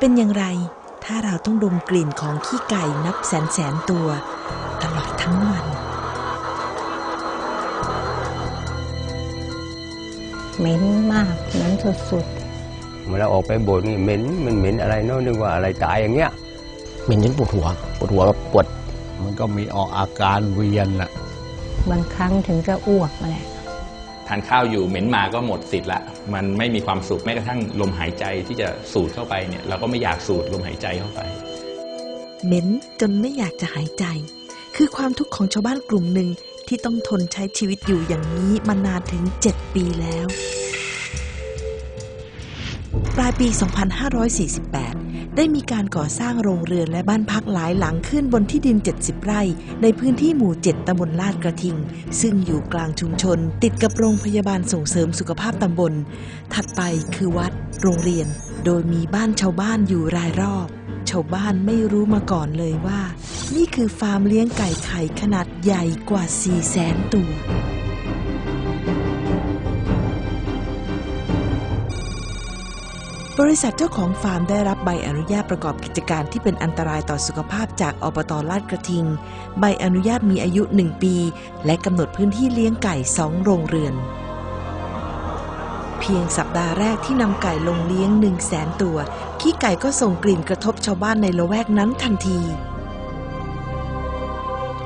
เป็นอย่างไร ถ้าเราต้องดมกลิ่นของขี้ไก่นับแสนแสนตัว ตลอดทั้งวัน เหม็นมากเหม็นสุดเวลาออกไปโบสถ์นี่เหม็นมันเหม็นอะไรเนาะนึกว่าอะไรตายอย่างเงี้ยเหม็นจนปวดหัวปวดหัวแบบปวด มันก็มีออกอาการเวียนน่ะๆบางครั้งถึงจะอ้วกมาแหละ ทานข้าวอยู่เหม็นมาก็หมดสิทธิ์ละ มันไม่มีความสุขแม้กระทั่งลมหายใจที่จะสูดเข้าไปเนี่ยเราก็ไม่อยากสูดลมหายใจเข้าไป เหม็นจนไม่อยากจะหายใจ คือความทุกข์ของชาวบ้านกลุ่มหนึ่งที่ต้องทนใช้ชีวิตอยู่อย่างนี้มานานถึง 7 ปีแล้ว ปลายปี 2548 ได้มีการก่อสร้างโรงเรือนและบ้านพักหลายหลังขึ้นบนที่ดิน 70 ไร่ ในพื้นที่หมู่ 7 ตำบลลาดกระทิง ซึ่งอยู่กลางชุมชน ติดกับโรงพยาบาลส่งเสริมสุขภาพตำบล ถัดไปคือวัด โรงเรียน โดยมีบ้านชาวบ้านอยู่รายรอบ ชาวบ้านไม่รู้มาก่อนเลยว่า นี่คือฟาร์มเลี้ยงไก่ไข่ขนาดใหญ่กว่า4แสนตัว บริษัทเจ้าของฟาร์มได้รับใบอนุญาตประกอบกิจการที่เป็นอันตรายต่อสุขภาพจากอบตลาดกระทิง ใบอนุญาตมีอายุ 1 ปี และกำหนดพื้นที่เลี้ยงไก่2โรงเรือน เพียงสัปดาห์แรกที่นำไก่ลงเลี้ยง1 0 0 0 0แสนตัว ขี้ไก่ก็ส่งกลิ่นกระทบชาวบ้านในละแวกนั้นทันที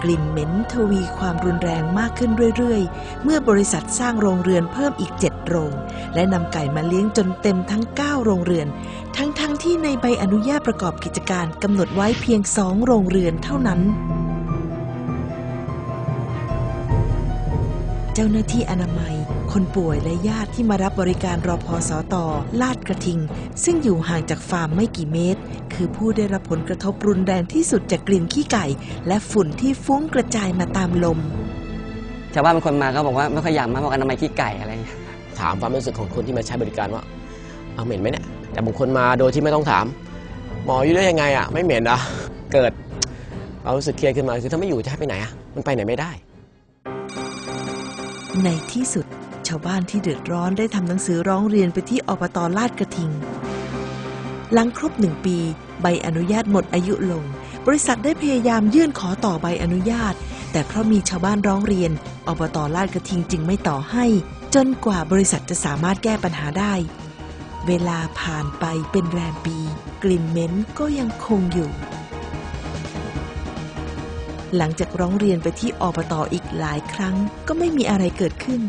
กลิ่นเหม็นทวีความรุนแรงมากขึ้นเรื่อยๆ เมื่อบริษัทสร้างโรงเรือนเพิ่มอีก 7 โรง และนำไก่มาเลี้ยงจนเต็มทั้ง 9 โรงเรือน ทั้งๆทที่ในใบอนุญาตประกอบกิจการกำหนดไว้เพียงสองโรงเรือนเท่านั้น เจ้าหน้าที่อนามัย คนป่วยและญาติที่มารับบริการรอพอสอตอลาดกระทิง ซึ่งอยู่ห่างจากฟาร์มไม่กี่เมตร คือผู้ได้รับผลกระทบรุนแรงที่สุดจากกลิ่นขี้ไก่ และฝุ่นที่ฟุ้งกระจายมาตามลมชาวบ้านบางคนมาก็บอกว่าไม่ค่อยอยากมาบอกอนามัยขี้ไก่อะไรเงี้ยถามความรู้สึกของคนที่มาใช้บริการว่าเอาเหม็นไหมเนี่ยแต่บางคนมาโดยที่ไม่ต้องถาม หมออยู่ได้ยังไงอะไม่เหม็นอะเกิดเรารู้สึกเครียดขึ้นมาคือถ้าไม่อยู่จะให้ไปไหนอะมันไปไหนไม่ได้ ในที่สุด ชาวบ้านที่เดือดร้อนได้ทำหนังสือร้องเรียนไปที่อบตลาดกระทิง หลังครบหนึ่งปี ใบอนุญาตหมดอายุลง บริษัทได้พยายามยื่นขอต่อใบอนุญาต แต่เพราะมีชาวบ้านร้องเรียน อบตลาดกระทิงจึงไม่ต่อให้ จนกว่าบริษัทจะสามารถแก้ปัญหาได้ เวลาผ่านไปเป็นแรมปี กลิ่นเหม็นก็ยังคงอยู่หลังจากร้องเรียนไปที่อบตอีกหลายครั้งก็ไม่มีอะไรเกิดขึ้น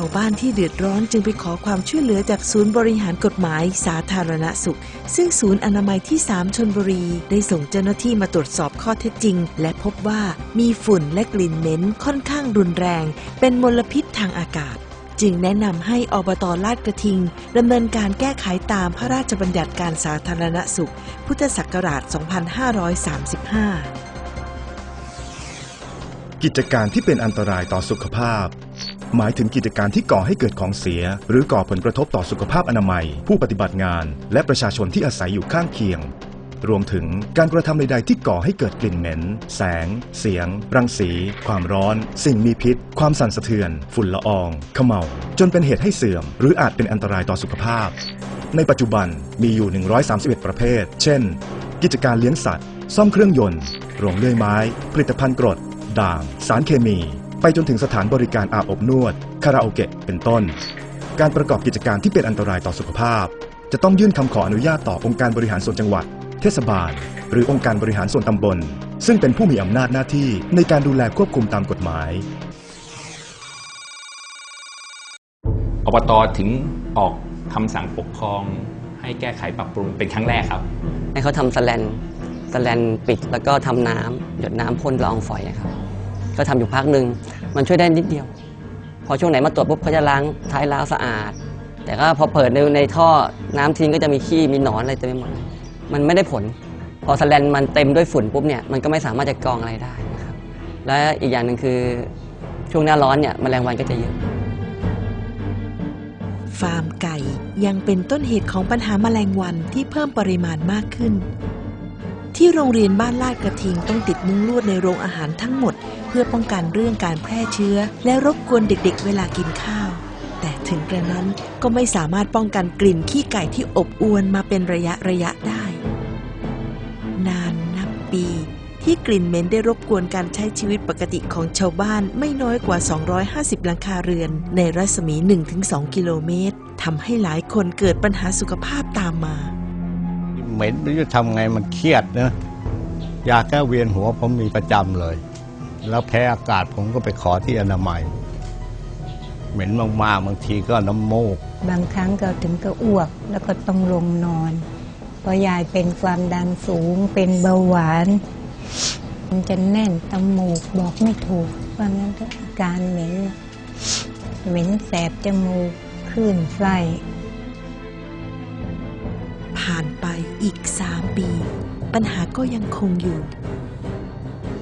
าวบ้านที่เดือดร้อนจึงไปขอความช่วยเหลือจากศูนย์บริหารกฎหมายสาธารณสุข ซึ่งศูนย์อนามัยที่ 3ชนบุรี ได้ส่งเจ้าหน้าที่มาตรวจสอบข้อเท็จจริง และพบว่ามีฝุ่นและกลิ่นเหม็นค่อนข้างรุนแรง เป็นมลพิษทางอากาศจึงแนะนำให้อบตลาดกระทิงดำเนินการแก้ไขตามพระราชบัญญัติการสาธารณสุข พุทธศักราช 2535 กิจการที่เป็นอันตรายต่อสุขภาพ หมายถึงกิจการที่ก่อให้เกิดของเสีย หรือก่อผลกระทบต่อสุขภาพอนามัย ผู้ปฏิบัติงาน และประชาชนที่อาศัยอยู่ข้างเคียง รวมถึงการกระทำใด ๆ ที่ก่อให้เกิดกลิ่นเหม็น แสง เสียง รังสี ความร้อน สิ่งมีพิษ ความสั่นสะเทือน ฝุ่นละอองเขมเมาจนเป็นเหตุให้เสื่อม หรืออาจเป็นอันตรายต่อสุขภาพ ในปัจจุบันมีอยู่ 131 ประเภท เช่น กิจการเลี้ยงสัตว์ ซ่อมเครื่องยนต์ โรงเลื่อยไม้ ผลิตภัณฑ์กรดด่าง สารเคมี ไปจนถึงสถานบริการอาบอบนวด คาราโอเกะเป็นต้น การประกอบกิจการที่เป็นอันตรายต่อสุขภาพ จะต้องยื่นคำขออนุญาตต่อองค์การบริหารส่วนจังหวัด เทศบาล หรือองค์การบริหารส่วนตำบล ซึ่งเป็นผู้มีอำนาจหน้าที่ในการดูแลควบคุมตามกฎหมายอบตถึงออกคำสั่งปกครอง ให้แก้ไขปรับปรุงเป็นครั้งแรกครับ ให้เขาทำสแลนสแลนปิดแล้วก็ทำน้ำหยดน้ำพ่นละอองฝอยอะครับ ก็ทำอยู่พักหนึ่งมันช่วยได้นิดเดียว พอช่วงไหนมาตรวจปุ๊บเขาจะล้างท้ายล้าวสะอาด แต่ก็พอเปิดในในท่อน้ำทิ้งก็จะมีขี้มีหนอนอะไรเต็มไปหมดมันไม่ได้ผล พอสแลนมันเต็มด้วยฝุ่นปุ๊บเนี่ยมันก็ไม่สามารถจะกรองอะไรได้นะครับและอีกอย่างหนึ่งคือช่วงหน้าร้อนเนี่ยแมลงวันก็จะเยอะฟาร์มไก่ยังเป็นต้นเหตุของปัญหาแมลงวันที่เพิ่มปริมาณมากขึ้น ที่โรงเรียนบ้านลาดกระทิงต้องติดมุ้งลวดในโรงอาหารทั้งหมด พื่อป้องกันเรื่องการแพร่เชื้อ และรบกวนเด็กๆ เวลากินข้าว แต่ถึงกระนั้นก็ไม่สามารถป้องกันกลิ่นขี้ไก่ที่อบอวนมาเป็นระยะระยะได้ นานนับปี ที่กลิ่นเหม็นได้รบกวนการใช้ชีวิตปกติของชาวบ้านไม่น้อยกว่า 250 หลังคาเรือน ในรัศมี 1-2 กิโลเมตรทำให้หลายคนเกิดปัญหาสุขภาพตามมาเหม็นไม่รู้จะทำไงมันเครียดนะยาแก้เวียนหัวผมมีประจำเลย แล้วแพ้อากาศผมก็ไปขอที่อนามัย เหม็นมากๆบางทีก็น้ำมูกบางครั้งก็ถึงก็อ้วกแล้วก็ต้องลงนอน เพราะยายเป็นความดันสูงเป็นเบาหวาน มันจะแน่นตมูกบอกไม่ถูกว่างั้นเถอะอาการเหม็นน่ะเหม็นแสบจมูกคลื่นไส้ผ่านไปอีก3ปี ปัญหาก็ยังคงอยู่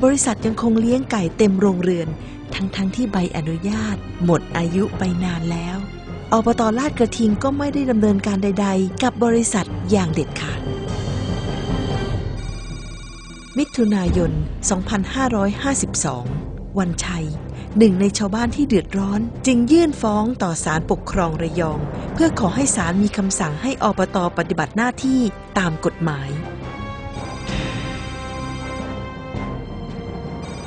บริษัทยังคงเลี้ยงไก่เต็มโรงเรือน ทั้งๆทที่ใบอนุญาต หมดอายุไปนานแล้วอบตลาดกระทิงก็ไม่ได้ดำเนินการใด ๆ กับบริษัทอย่างเด็ดขาด มิถุนายน 2552 วันชัย หนึ่งในชาวบ้านที่เดือดร้อน จึงยื่นฟ้องต่อศาลปกครองระยอง เพื่อขอให้ศาลมีคำสั่งให้อบตปฏิบัติหน้าที่ตามกฎหมาย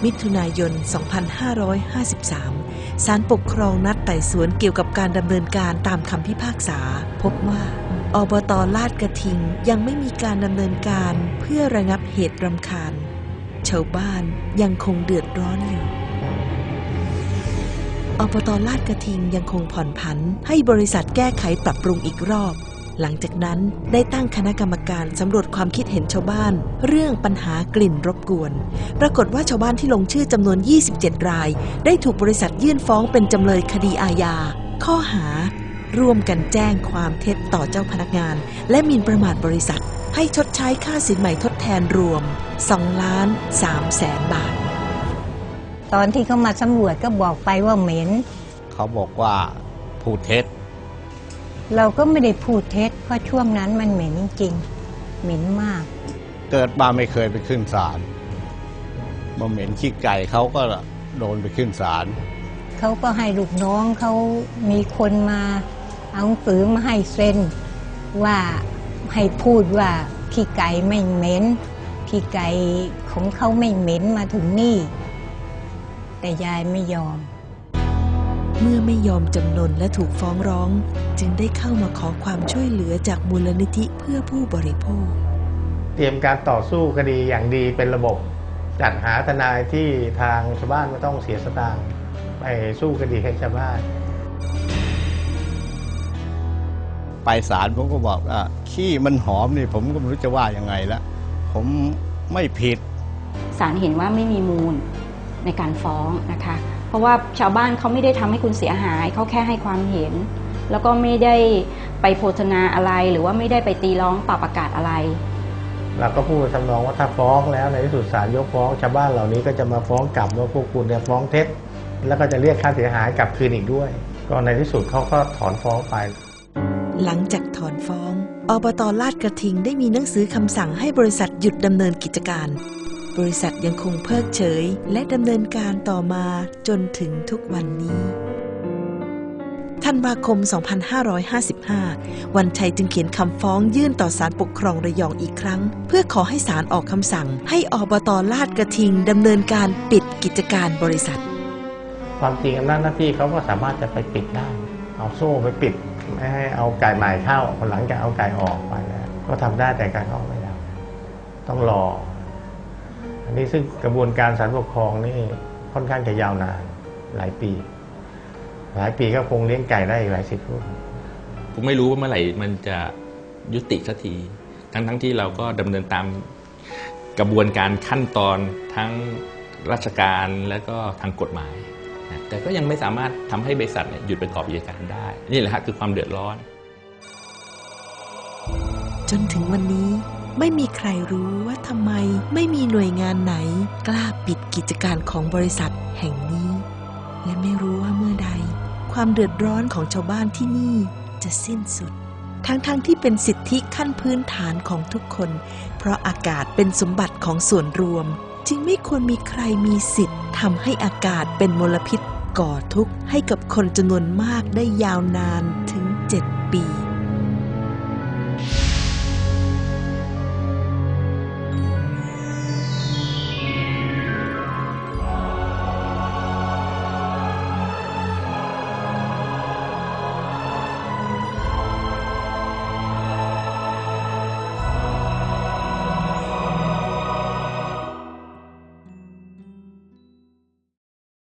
มิถุนายน 2553 ศาลปกครองนัดไต่สวนเกี่ยวกับการดำเนินการตามคำพิพากษา พบว่าอบตลาดกระทิงยังไม่มีการดำเนินการเพื่อระงับเหตุรำคาญ ชาวบ้านยังคงเดือดร้อนอยู่อบตลาดกระทิงยังคงผ่อนผัน ให้บริษัทแก้ไขปรับปรุงอีกรอบ หลังจากนั้นได้ตั้งคณะกรรมการสำรวจความคิดเห็นชาวบ้าน เรื่องปัญหากลิ่นรบกวน ปรากฏว่าชาวบ้านที่ลงชื่อจำนวน 27 ราย ได้ถูกบริษัทยื่นฟ้องเป็นจำเลยคดีอาญา ข้อหา ร่วมกันแจ้งความเท็จต่อเจ้าพนักงาน และหมิ่นประมาทบริษัท ให้ชดใช้ค่าสินใหม่ทดแทนรวม2ล้าน3แสนบาท ตอนที่เขามาสำรวจก็บอกไปว่าเหม็น เขาบอกว่าพูดเท็จ เราก็ไม่ได้พูดเท็จ เพราะช่วงนั้นมันเหม็นจริงๆเหม็นมาก เกิดมาไม่เคยไปขึ้นศาลมาเหม็นขี้ไก่เขาก็โดนไปขึ้นศาลเขาก็ให้ลูกน้องเขามีคนมาเอาหนังสือมาให้เซ็นว่าให้พูดว่าขี้ไก่ไม่เหม็นขี้ไก่ของเขาไม่เหม็นมาถึงนี่ แต่ยายไม่ยอม เมื่อไม่ยอมจำนนและถูกฟ้องร้อง จึงได้เข้ามาขอความช่วยเหลือจากมูลนิธิเพื่อผู้บริโภค เตรียมการต่อสู้คดีอย่างดีเป็นระบบ จัดหาทนายที่ทางชาวบ้านไม่ต้องเสียสตางค์ไปสู้คดีให้ชาวบ้าน ไปศาลผมก็บอกว่าขี้มันหอมนี่ผมก็ไม่รู้จะว่ายังไงละผมไม่ผิดศาลเห็นว่าไม่มีมูลในการฟ้องนะคะ เพราะว่าชาวบ้านเขาไม่ได้ทำให้คุณเสียหาย เขาแค่ให้ความเห็น แล้วก็ไม่ได้ไปโพธนาอะไรหรือว่าไม่ได้ไปตีร้องปรับประกาศอะไรเราก็พูดทำนองว่าถ้าฟ้องแล้วในที่สุดศาลยกฟ้องชาวบ้านเหล่านี้ก็จะมาฟ้องกลับว่าพวกคุณเนี่ยฟ้องเท็จ แล้วก็จะเรียกค่าเสียหายกลับคืนอีกด้วย ก็ในที่สุดเขาก็ถอนฟ้องไป หลังจากถอนฟ้องอบตลาดกระทิงได้มีหนังสือคำสั่งให้บริษัทหยุดดำเนินกิจการ บริษัทยังคงเพิกเฉย และดำเนินการต่อมาจนถึงทุกวันนี้ธันวาคม 2555 วันชัยจึงเขียนคำฟ้องยื่นต่อศาลปกครองระยองอีกครั้ง เพื่อขอให้ศาลออกคำสั่ง ให้อบตลาดกระทิงดำเนินการปิดกิจการบริษัท ความจริงอำนาจหน้าที่เขาก็สามารถจะไปปิดได้ เอาโซ่ไปปิด ไม่ให้เอาไก่ใหม่เข้าคนหลังจากเอาไก่ออกไปแล้ว ก็ทำได้แต่การออกไม่ได้ต้องรอ อันนี้ซึ่งกระบวนการศาลปกครองนี่ค่อนข้างจะยาวนานหลายปี หลายปีก็คงเลี้ยงไก่ได้อีกหลายสิบรุ่นผมไม่รู้ว่าเมื่อไหร่มันจะยุติสักทีทั้งทั้งที่เราก็ดำเนินตามกระบวนการขั้นตอนทั้งราชการและก็ทางกฎหมายนะแต่ก็ยังไม่สามารถทำให้บริษัทเนี่ยหยุดประกอบกิจการได้ นี่แหละฮะคือความเดือดร้อน จนถึงวันนี้ ไม่มีใครรู้ว่าทำไมไม่มีหน่วยงานไหน กล้าปิดกิจการของบริษัทแห่งนี้ และไม่รู้ว่าเมื่อใด ความเดือดร้อนของชาวบ้านที่นี่จะสิ้นสุด ทั้งๆทที่เป็นสิทธิขั้นพื้นฐานของทุกคน เพราะอากาศเป็นสมบัติของส่วนรวม จึงไม่ควรมีใครมีสิทธิ์ทำให้อากาศเป็นมลพิษก่อทุกข์ให้กับคนจำนวนมากได้ยาวนานถึง 7 ปี